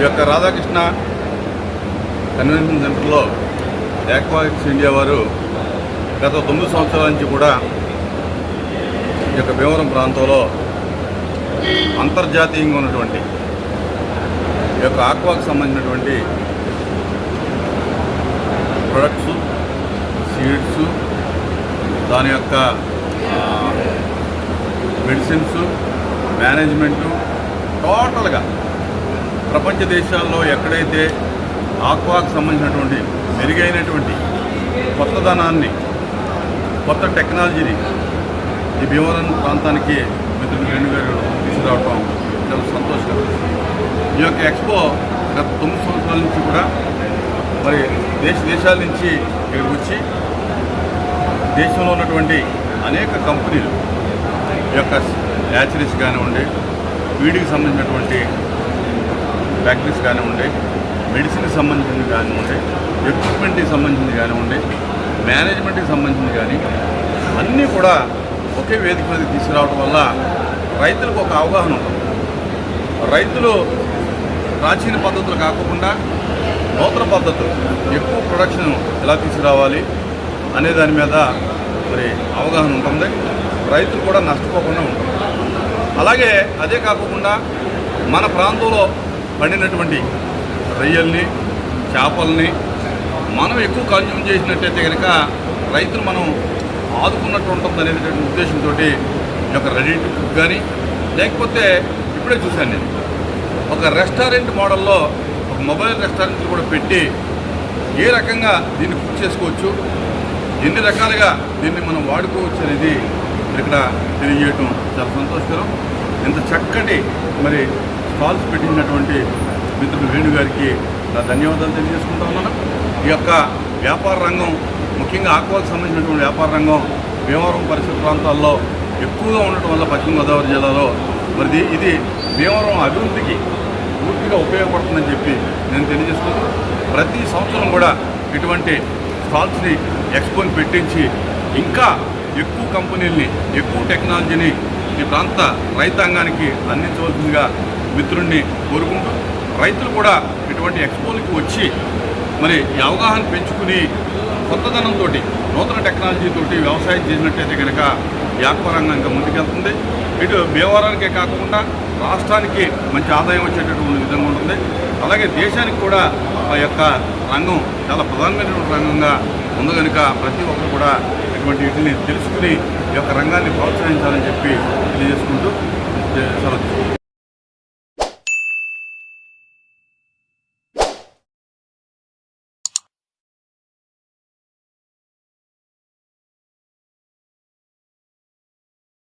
ఈ యొక్క రాధాకృష్ణ కన్వెన్షన్ సెంటర్లో యాక్వాక్స్ ఇండియా వారు గత తొమ్మిది సంవత్సరాల నుంచి కూడా ఈ యొక్క భీమవరం ప్రాంతంలో అంతర్జాతీయంగా ఉన్నటువంటి ఈ యొక్క ఆక్వాకు సంబంధించినటువంటి ప్రొడక్ట్స్ సీడ్స్ దాని యొక్క మెడిసిన్స్ మేనేజ్మెంటు టోటల్గా ప్రపంచ దేశాల్లో ఎక్కడైతే ఆక్వాకు సంబంధించినటువంటి మెరుగైనటువంటి కొత్తదనాన్ని కొత్త టెక్నాలజీని ఈ భీమవరం ప్రాంతానికి మిత్రులు రెండు గారు తీసుకురావటం చాలా సంతోషకరం. ఈ యొక్క ఎక్స్పో గత తొమ్మిది సంవత్సరాల నుంచి కూడా మరి దేశ దేశాల నుంచి ఇక్కడికి వచ్చి దేశంలో ఉన్నటువంటి అనేక కంపెనీలు ఈ యొక్క యాచరీస్ కానివ్వండి వీడికి సంబంధించినటువంటి ఫ్యాక్టరీస్ కానివ్వండి మెడిసిన్కి సంబంధించింది కానివ్వండి ఎక్విప్మెంట్కి సంబంధించింది కానివ్వండి మేనేజ్మెంట్కి సంబంధించింది కానీ అన్నీ కూడా ఒకే వేదిక మీద తీసుకురావడం వల్ల రైతులకు ఒక అవగాహన ఉంటుంది. రైతులు ప్రాచీన పద్ధతులు కాకుండా నూతన పద్ధతులు ఎక్కువ ప్రొడక్షన్ ఎలా తీసుకురావాలి అనే దాని మీద మరి అవగాహన ఉంటుంది. రైతులు కూడా నష్టపోకుండా ఉంటుంది అలాగే అదే కాకుండా మన ప్రాంతంలో పండినటువంటి రొయ్యల్ని చేపల్ని మనం ఎక్కువ కన్జ్యూమ్ చేసినట్టయితే కనుక రైతులు మనం ఆదుకున్నట్టు ఉంటుంది అనేటువంటి ఉద్దేశంతో ఈ యొక్క రెడీ కానీ లేకపోతే ఇప్పుడే చూశాను నేను. ఒక రెస్టారెంట్ మోడల్లో ఒక మొబైల్ రెస్టారెంట్లు కూడా పెట్టి ఏ రకంగా దీన్ని కుక్ చేసుకోవచ్చు ఎన్ని రకాలుగా దీన్ని మనం వాడుకోవచ్చు అనేది ఇక్కడ తెలియజేయటం చాలా సంతోషకరం. ఇంత చక్కటి మరి స్టాల్స్ పెట్టించినటువంటి మిత్రుడు వేణు గారికి నా ధన్యవాదాలు తెలియజేసుకుంటా ఉన్నాను. ఈ యొక్క వ్యాపార రంగం ముఖ్యంగా ఆక్వాకు సంబంధించినటువంటి వ్యాపార రంగం భీమవరం పరిసర ప్రాంతాల్లో ఎక్కువగా ఉండటం వల్ల పశ్చిమ గోదావరి జిల్లాలో మరి ఇది- ఇది భీమవరం అభివృద్ధికి పూర్తిగా ఉపయోగపడుతుందని చెప్పి నేను తెలియజేస్తున్నాను ప్రతి సంవత్సరం కూడా ఇటువంటి స్టాల్స్ని ఎక్స్పోని పెట్టించి ఇంకా ఎక్కువ కంపెనీల్ని ఎక్కువ టెక్నాలజీని ఈ ప్రాంత రైతాంగానికి అందించవలసిందిగా మిత్రుణ్ణి కోరుకుంటూ. రైతులు కూడా ఇటువంటి ఎక్స్పోలకి వచ్చి మరి ఈ అవగాహన పెంచుకుని కొత్తదనంతో నూతన టెక్నాలజీతోటి వ్యవసాయం చేసినట్టయితే కనుక వ్యాపార రంగం ఇంకా ముందుకెళ్తుంది. ఇటు భీమవరానికే కాకుండా రాష్ట్రానికి మంచి ఆదాయం వచ్చేటటువంటి విధంగా ఉంటుంది. అలాగే దేశానికి కూడా ఆ యొక్క రంగం చాలా ప్రధానమైనటువంటి రంగంగా ఉంది కనుక ప్రతి ఒక్కరు కూడా ఇటువంటి వీటిని తెలుసుకుని ఈ యొక్క రంగాన్ని ప్రోత్సహించాలని చెప్పి తెలియజేసుకుంటూ సెలవు